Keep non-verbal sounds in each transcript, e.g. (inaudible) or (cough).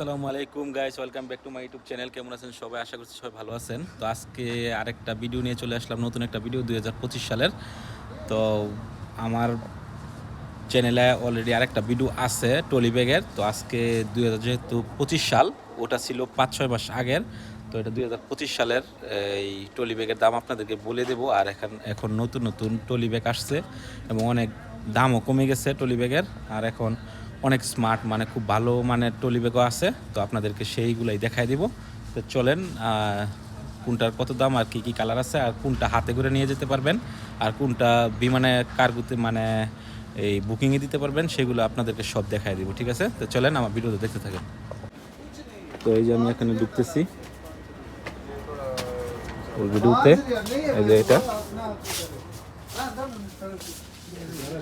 আসসালামু আলাইকুম guys welcome back to my YouTube channel কেমন আছেন সবাই? আশা করছি সবাই ভালো আছেন। তো আজকে আরেকটা ভিডিও নিয়ে চলে আসলাম, নতুন একটা ভিডিও দুই হাজার পঁচিশ সালের। তো আমার চ্যানেলে অলরেডি আরেকটা ভিডিও আছে টলি ব্যাগের তো আজকে দুই হাজার যেহেতু পঁচিশ সাল, ওটা ছিল পাঁচ ছয় মাস আগের। তো এটা দুই হাজার পঁচিশ সালের, এই টলি ব্যাগের দাম আপনাদেরকে বলে দেবো। আর এখন এখন নতুন নতুন টলি ব্যাগ আসছে এবং অনেক দামও কমে গেছে টলি ব্যাগের আর এখন অনেক স্মার্ট মানে খুব ভালো মানের টলি ব্যাগও আছে, তো আপনাদেরকে সেইগুলাই দেখাই দিব। তো চলেন কোনটার কত দাম আর কি কি কালার আছে আর কোনটা হাতে করে নিয়ে যেতে পারবেন আর কোনটা বিমানে কার্গুতে মানে এই বুকিংয়ে দিতে পারবেন সেগুলো আপনাদেরকে সব দেখাই দিব, ঠিক আছে? তো চলেন, আমার ভিডিওতে দেখতে থাকেন। তো এই যে আমি এখানে ঢুকতেছি। এটা।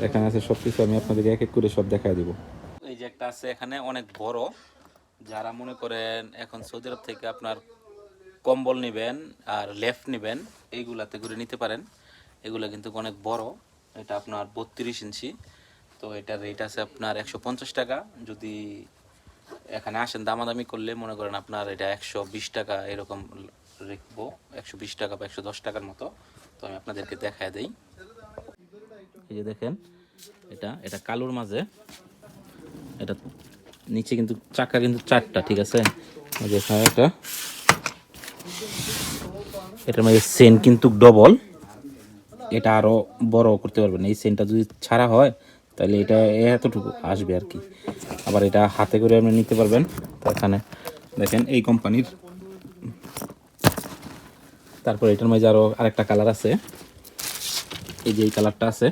এখানে আছে সব কিছু আমি আপনাদেরকে এক এক করে সব দেখাই দিব। একটা আছে এখানে অনেক বড়। যারা মনে করেন এখন সৌদি আরব থেকে আপনার কম্বল নেবেন আর লেফট নেবেন, এইগুলাতে করে নিতে পারেন। এগুলা কিন্তু অনেক বড়। এটা আপনার বত্রিশ ইঞ্চি। তো এটার রেট আছে আপনার একশো পঞ্চাশ টাকা। যদি এখানে আসেন দামাদামি করলে মনে করেন আপনার এটা একশো বিশ টাকা এরকম রাখব। একশো বিশ টাকা বা একশো দশ টাকার মতো। তো আমি আপনাদেরকে দেখায় দেই। এই যে দেখেন, এটা এটা কালোর মাঝে। এটা নিচে কিন্তু চাকা কিন্তু চারটা, ঠিক আছে? এখানে একটা। এটার মধ্যে সেন কিন্তু ডবল এটা আরও বড় করতে পারবেন। এই সেনটা যদি ছাড়া হয়, তাহলে এটা এতটুকু আসবে আর কি। আবার এটা হাতে করে আপনি নিতে পারবেন। এখানে দেখেন এই কোম্পানির তারপর এটার মধ্যে আরও আরেকটা কালার আছে। এই যে এই কালারটা আছে।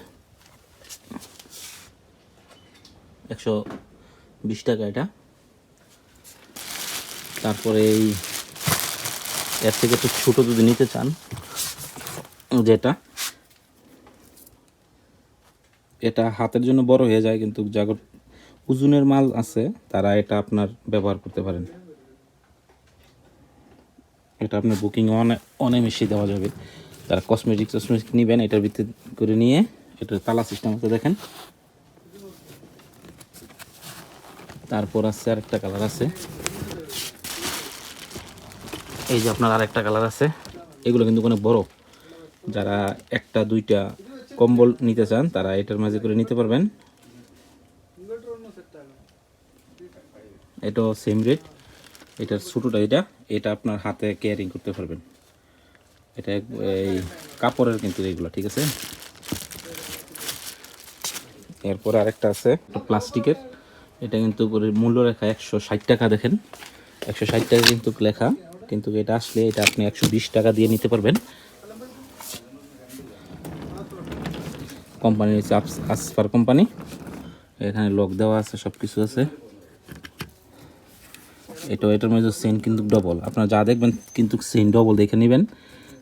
একশো বিশ টাকা এটা। তারপরে এই এর থেকে একটু ছোটো যদি নিতে চান, যেটা, এটা হাতের জন্য বড় হয়ে যায়, কিন্তু যাগর ওজনের মাল আছে, তারা এটা আপনার ব্যবহার করতে পারেন। এটা আপনার বুকিং অনেক অনেক বেশি দেওয়া যাবে। তারা কসমেটিক্স টসমেটিক্স নেবেন, এটার ভিতরে করে নিয়ে, এটার তালা সিস্টেম আছে, দেখেন। তারপর আছে আরেকটা কালার আছে। এই যে আপনার আরেকটা কালার আছে। এগুলো কিন্তু অনেক বড়। যারা একটা, দুইটা কম্বল নিতে চান, তারা এটার মাঝে করে নিতে পারবেন। এটাও সেম রেট এটার ছোটোটা এটা। এটা আপনার হাতে কেয়ারিং করতে পারবেন। এটা এই কাপড়ের কিন্তু এইগুলো ঠিক আছে? এরপর আরেকটা আছে প্লাস্টিকের এটা কিন্তু মূল্য রেখা একশো ষাট টাকা দেখেন। একশো ষাট টাকা কিন্তু লেখা, কিন্তু এটা আসলে এটা আপনি একশো বিশ টাকা দিয়ে নিতে পারবেন। কোম্পানি হচ্ছে আসফার কোম্পানি। এখানে লক দেওয়া আছে সব কিছু আছে। এটা এটার মধ্যে সেন কিন্তু ডবল আপনারা যা দেখবেন কিন্তু সেন ডবল দেখে নেবেন।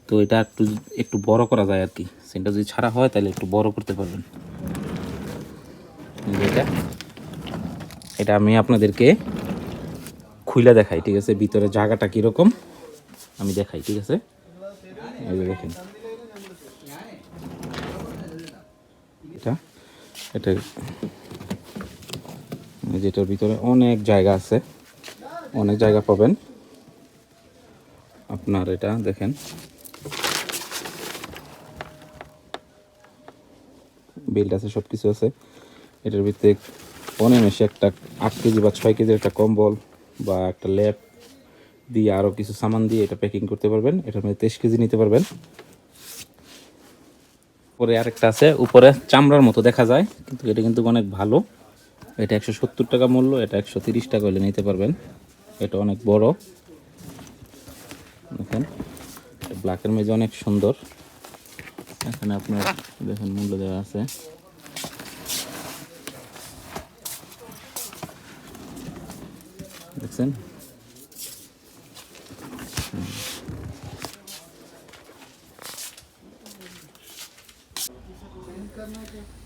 তো এটা একটু একটু বড় করা যায় আর কি। সেনটা যদি ছাড়া হয় তাহলে একটু বড় করতে পারবেন। এটা। এটা আমি আপনাদেরকে খুইলা দেখাই, ঠিক আছে? ভিতরে জায়গাটা কীরকম? আমি দেখাই, ঠিক আছে? দেখেন। এটা এটা এই যে এটার ভিতরে অনেক জায়গা আছে। অনেক জায়গা পাবেন। আপনার এটা দেখেন। বিল্ড আছে সব কিছু আছে। এটার ভিতরে অনেমেষে একটা আট কেজি বা ছয় কেজির একটা কম্বল বা একটা ল্যাপ দিয়ে আরও কিছু সামান দিয়ে এটা প্যাকিং করতে পারবেন। এটার মধ্যে তেইশ কেজি নিতে পারবেন। উপরে আরেকটা আছে, উপরে চামড়ার মতো দেখা যায়, কিন্তু এটা কিন্তু অনেক ভালো। এটা একশো সত্তর টাকা মূল্য, এটা একশো তিরিশ টাকা হলে নিতে পারবেন। এটা অনেক বড়। দেখেন ব্ল্যাকের মেজে অনেক সুন্দর। এখানে আপনার দেখেন মূল্য দেওয়া আছে। দেখছেন।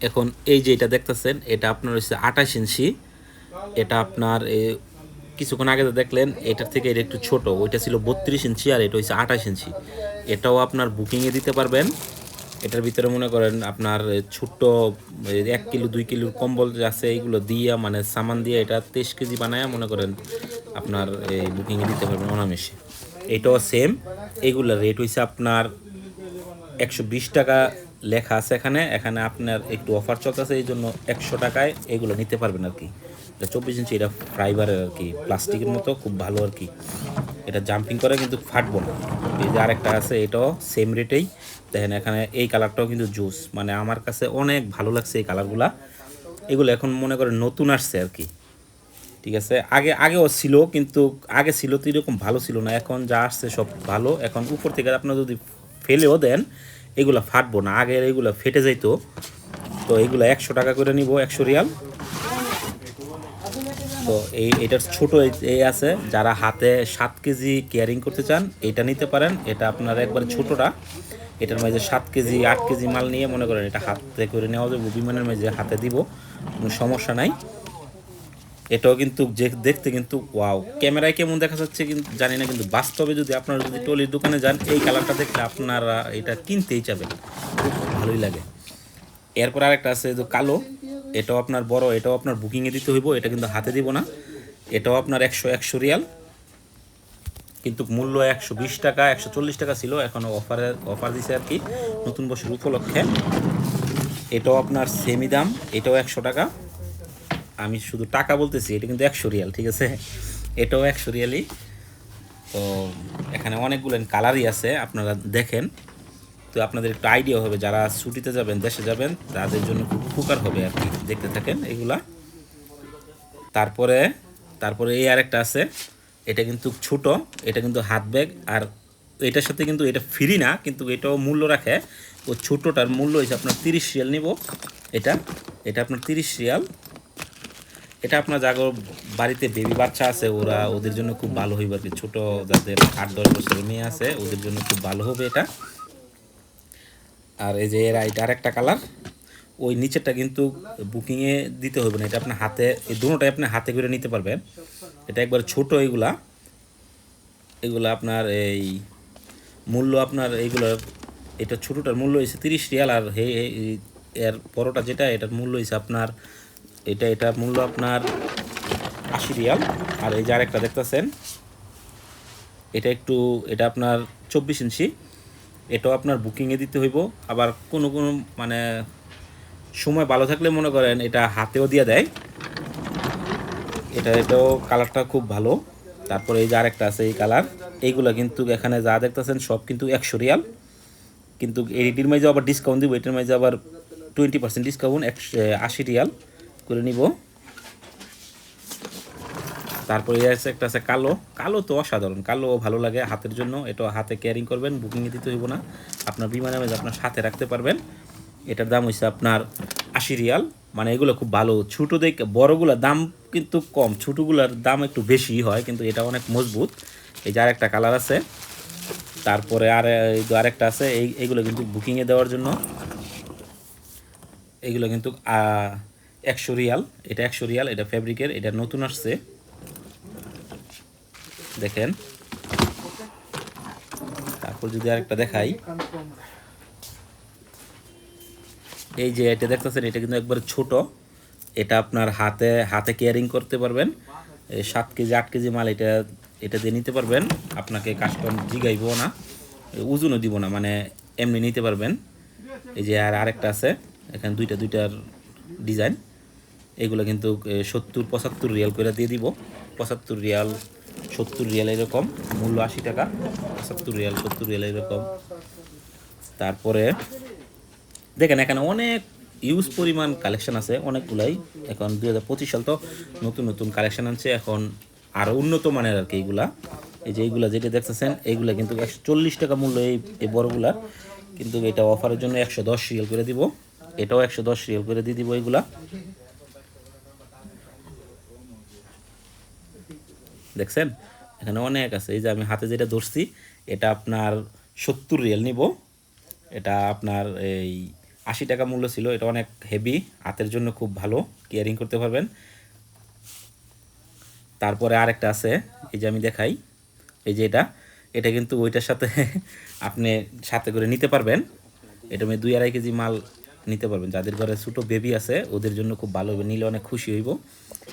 এখন এই যে এটা দেখতেছেন, এটা আপনার হচ্ছে আঠাশ ইঞ্চি। এটা আপনার কিছুক্ষণ আগে দেখলেন, এটার থেকে এটা একটু ছোট। ওইটা ছিল বত্রিশ ইঞ্চি আর এটা হচ্ছে আঠাশ ইঞ্চি। এটাও আপনার বুকিংয়ে দিতে পারবেন। এটার ভিতরে মনে করেন আপনার ছোট্ট এক কিলো, দুই কিলোর কম্বল আছে, এইগুলো দিয়া মানে সামান দিয়ে এটা তেইশ কেজি বানায় মনে করেন আপনার এই বুকিংয়ে দিতে পারবেন অনামেষে এটাও সেম এইগুলোর রেট হয়েছে আপনার একশো বিশ টাকা লেখা আছে এখানে। এখানে আপনার একটু অফার চলতেছে, এই জন্য একশো টাকায় এগুলো নিতে পারবেন আর কি। এটা চব্বিশ ইঞ্চি, এটা ফাইবারের আর কি প্লাস্টিকের মতো, খুব ভালো আর কি। এটা জাম্পিং করে কিন্তু ফাটবো না। এই যে আরেকটা আছে, এটাও সেম রেটেই দেখেন এখানে এই কালারটাও কিন্তু জুস। মানে আমার কাছে অনেক ভালো লাগছে এই কালারগুলা। এগুলো এখন মনে করেন নতুন আসছে আর কি। ঠিক আছে? আগে, আগেও ছিল, কিন্তু আগে ছিল তো এরকম ভালো ছিল না। এখন যা আসছে সব ভালো। এখন উপর থেকে আপনার যদি ফেলেও দেন, এগুলো ফাটবো না। আগে এগুলো ফেটে যাইতো। তো এগুলো একশো টাকা করে নিব, একশো রিয়াল। তো এই, এটার ছোট এই- আছে। যারা হাতে সাত কেজি কেয়ারিং করতে চান, এটা নিতে পারেন। এটা আপনার একবার ছোটটা। এটার মাঝে সাত কেজি, আট কেজি মাল নিয়ে মনে করেন এটা হাতে করে নেওয়া যাবে, বিমানের মাঝে হাতে দিব, কোনো সমস্যা নাই। এটাও কিন্তু যে দেখতে কিন্তু ওয়াও। ক্যামেরায় কেমন দেখা যাচ্ছে কিন্তু জানি না, কিন্তু বাস্তবে যদি আপনারা যদি টলির দোকানে যান, এই কালারটা দেখলে আপনারা এটা কিনতেই চাবেন। খুব ভালোই লাগে। এরপর আরেকটা আছে যে কালো, এটাও আপনার বড়, এটাও আপনার বুকিংয়ে দিতে হইব, এটা কিন্তু হাতে দিব না। এটাও আপনার একশো একশো রিয়াল। কিন্তু মূল্য একশো বিশ টাকা, একশো চল্লিশ টাকা ছিল। এখন অফারে অফার দিছে আর কি। নতুন বছর উপলক্ষে। এটাও আপনার সেমি দাম, এটাও একশো টাকা। আমি শুধু টাকা বলতেছি, এটা কিন্তু একশো রিয়াল, ঠিক আছে? এটাও একশো রিয়ালই। তো এখানে অনেকগুলো কালারই আছে, আপনারা দেখেন। তো আপনাদের একটু আইডিয়া হবে, যারা ছুটিতে যাবেন, দেশে যাবেন, তাদের জন্য খুব উপকার হবে আর কি। দেখতে থাকেন এগুলা। তারপরে তারপরে এই আরেকটা আছে। এটা কিন্তু ছোট, এটা কিন্তু হাত ব্যাগ, আর এটার সাথে কিন্তু এটা ফ্রি না, কিন্তু এটাও মূল্য রাখে। ও ছোটোটার মূল্য হয়েছে আপনার তিরিশ রিয়াল নিব। এটা এটা আপনার তিরিশ রিয়াল। এটা আপনার যাগো বাড়িতে বেবি বাচ্চা আছে, ওরা ওদের জন্য খুব ভালো হইবে আর কি। ছোটো যাদের আট, দশ বছরের মেয়ে আছে, ওদের জন্য খুব ভালো হবে এটা। আর এই যে এর, এটা আরেকটা কালার ওই নিচেরটা কিন্তু বুকিংয়ে দিতে হবে না। এটা আপনার হাতে, এই দুটোটাই আপনি হাতে করে নিতে পারবেন। এটা একবার ছোট এগুলা। এগুলা আপনার এই মূল্য আপনার এইগুলোর এটা ছোটোটার মূল্য হয়েছে তিরিশ রিয়াল আর হে এর বড়টা যেটা, এটার মূল্য হয়েছে আপনার, এটা, এটার মূল্য আপনার আশি রিয়াল। আর এই যে আরেকটা দেখতেছেন, এটা একটু, এটা আপনার চব্বিশ ইঞ্চি। এটাও আপনার বুকিংয়ে দিতে হইব। আবার কোনো কোনো মানে সময় ভালো থাকলে মনে করেন এটা হাতেও দিয়ে দেয়। এটা, এটাও কালারটা খুব ভালো। তারপরে এই যে আরেকটা আছে, এই কালার এইগুলো কিন্তু এখানে যা দেখতেছেন সব কিন্তু একশো রিয়াল। কিন্তু এটির মাঝে আবার ডিসকাউন্ট দিব, এটির মাঝে আবার টোয়েন্টি পার্সেন্ট ডিসকাউন্ট একশো আশি রিয়াল করে নিব। তারপরে আছে, একটা আছে কালো। কালো তো অসাধারণ, কালো ভালো লাগে হাতের জন্য। এটা হাতে ক্যারিং করবেন বুকিংয়ে দিতে হইব না। আপনার বিমানে আপনার সাথে রাখতে পারবেন। এটার দাম হচ্ছে আপনার আশি রিয়াল। মানে এগুলো খুব ভালো। ছোটো দেখে বড়গুলোর দাম কিন্তু কম। ছোটোগুলোর দাম একটু বেশি হয়, কিন্তু এটা অনেক মজবুত। এই যে আরেকটা কালার আছে। তারপরে আর আরেকটা আছে, এই, এইগুলো কিন্তু বুকিংয়ে দেওয়ার জন্য। এগুলো কিন্তু একশো রিয়াল। এটা একশো রিয়াল, এটা ফেব্রিকের, এটা নতুন আসছে। দেখেন। তারপর যদি আরেকটা দেখাই। এই যে এটা দেখতেছেন, এটা কিন্তু একবার ছোট। এটা আপনার হাতে হাতে কেয়ারিং করতে পারবেন। সাত কেজি, আট কেজি মাল এটা এটা দিয়ে নিতে পারবেন। আপনাকে কাস্টম জিগাইবো না, ওজনও দিব না মানে এমনি নিতে পারবেন। এই যে আর আরেকটা আছে, এখানে দুইটা, দুইটার ডিজাইন এগুলো কিন্তু সত্তর, পঁচাত্তর রিয়াল করে দিয়ে দিব। পঁচাত্তর রিয়াল, সত্তর রিয়াল এরকম, মূল্য আশি টাকা। পঁচাত্তর রিয়াল, সত্তর রিয়াল এরকম। তারপরে দেখেন, এখানে অনেক ইউজ পরিমাণ কালেকশন আছে, অনেকগুলাই। এখন দুই হাজার পঁচিশ সাল তো নতুন নতুন কালেকশন আনছে, এখন আরও উন্নত মানের আর কি এইগুলা এই যে এইগুলা যেটা দেখতেছেন, এইগুলা কিন্তু একশো চল্লিশ টাকা মূল্য এই এই বড়গুলার। কিন্তু এটা অফারের জন্য একশো দশ রিয়াল করে দিব। এটাও একশো দশ রিয়াল করে দিয়ে দিব এইগুলা। দেখছেন? এখানে অনেক আছে। এই যে আমি হাতে যেটা ধরছি, এটা আপনার সত্তর রিয়াল নিব। এটা আপনার এই আশি টাকা মূল্য ছিল, এটা অনেক হেভি হাতের জন্য খুব ভালো কেয়ারিং করতে পারবেন। তারপরে আরেকটা আছে, এই যে আমি দেখাই, এই যে এটা এটা কিন্তু ওইটার সাথে (laughs) আপনি সাথে করে নিতে পারবেন। এটা আমি দুই আড়াই কেজি মাল নিতে পারবেন। যাদের ঘরে ছোটো বেবি আছে, ওদের জন্য খুব ভালো হবে, নিলে অনেক খুশি হইব।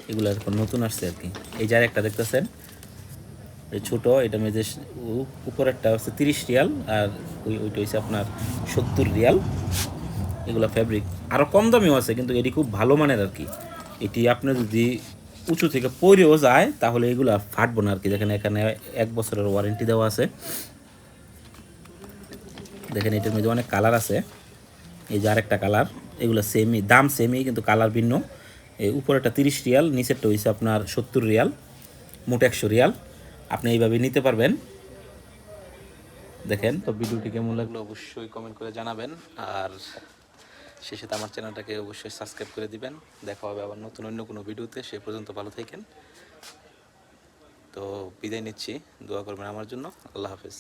এগুলো এখন নতুন আসছে আর কি। এই যার একটা দেখতেছেন, এই ছোটো, এটা উ- উপরেরটা হচ্ছে তিরিশ রিয়াল, আর ওই ওইটা হচ্ছে আপনার সত্তর রিয়াল। এগুলো ফ্যাব্রিক আরও কম দামিও আছে, কিন্তু এটি খুব ভালো মানের আর কি। এটি আপনি যদি উঁচু থেকে পরেও যায়, তাহলে এগুলো ফাটবো না আর কি। দেখেন এখানে এক বছরের ওয়ারেন্টি দেওয়া আছে। দেখেন এটার মধ্যে অনেক কালার আছে। এই যে আরেকটা কালার এগুলো সেমই দাম সেমই কিন্তু কালার ভিন্ন। এই উপরেরটা তিরিশ রিয়াল, নিচেরটা হয়েছে আপনার সত্তর রিয়াল, মোট একশো রিয়াল। আপনি এইভাবে নিতে পারবেন। দেখেন। তো ভিডিওটি কেমন লাগল অবশ্যই কমেন্ট করে জানাবেন। আর শেষে আমার চ্যানেলটাকে অবশ্যই সাবস্ক্রাইব করে দিবেন। দেখা হবে আবার নতুন অন্য কোনো ভিডিওতে। সে পর্যন্ত ভালো থাকেন। তো বিদায় নিচ্ছি। দোয়া করবেন আমার জন্য। আল্লাহ হাফেজ।